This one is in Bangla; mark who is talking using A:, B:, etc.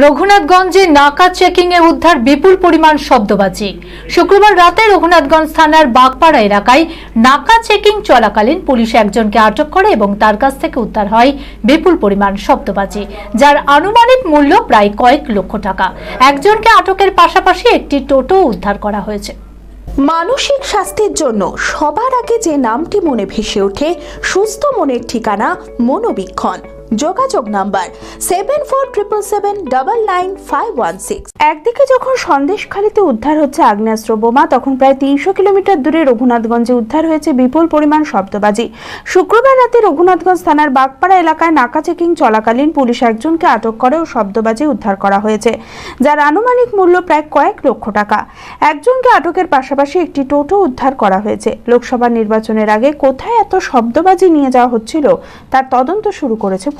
A: রঘুনাথগঞ্জে নাকা চেকিং এ উদ্ধার বিপুল পরিমাণ শব্দবাজি। শুক্রবার রাতে রঘুনাথগঞ্জ থানার বাগপাড়া এলাকায় নাকা চেকিং চলাকালীন পুলিশ একজনকে আটক করে এবং তার কাছ থেকে উদ্ধার হয় বিপুল পরিমাণ শব্দবাজি, যার আনুমানিক মূল্য প্রায় কয়েক লক্ষ টাকা। একজনকে আটকের পাশাপাশি একটি টোটো উদ্ধার করা হয়েছে।
B: মানসিক স্বাস্থ্যের জন্য সবার আগে যে নামটি মনে ভেসে ওঠে, সুস্থ মনের ঠিকানা মনোবীক্ষণ। যোগাযোগ number seven four triple seven double nine five one six একদিকে যখন সন্দেশখালিতে উদ্ধার হচ্ছে আগ্নেয়াস্ত্র বোমা, তখন প্রায় তিনশো কিলোমিটার দূরে রঘুনাথগঞ্জে উদ্ধার হয়েছে বিপুল পরিমাণ শব্দবাজি। শুক্রবার রাতে রঘুনাথগঞ্জ থানার বাগপাড়া এলাকায় নাকা চেকিং চলাকালীন পুলিশ একজনকে আটক করে ও শব্দবাজি উদ্ধার করা হয়েছে, যার আনুমানিক মূল্য প্রায় কয়েক লক্ষ টাকা। একজনকে আটকের পাশাপাশি একটি টোটো উদ্ধার করা হয়েছে। লোকসভা নির্বাচনের আগে কোথায় এত শব্দবাজি নিয়ে যাওয়া হচ্ছিল, তার তদন্ত শুরু করেছে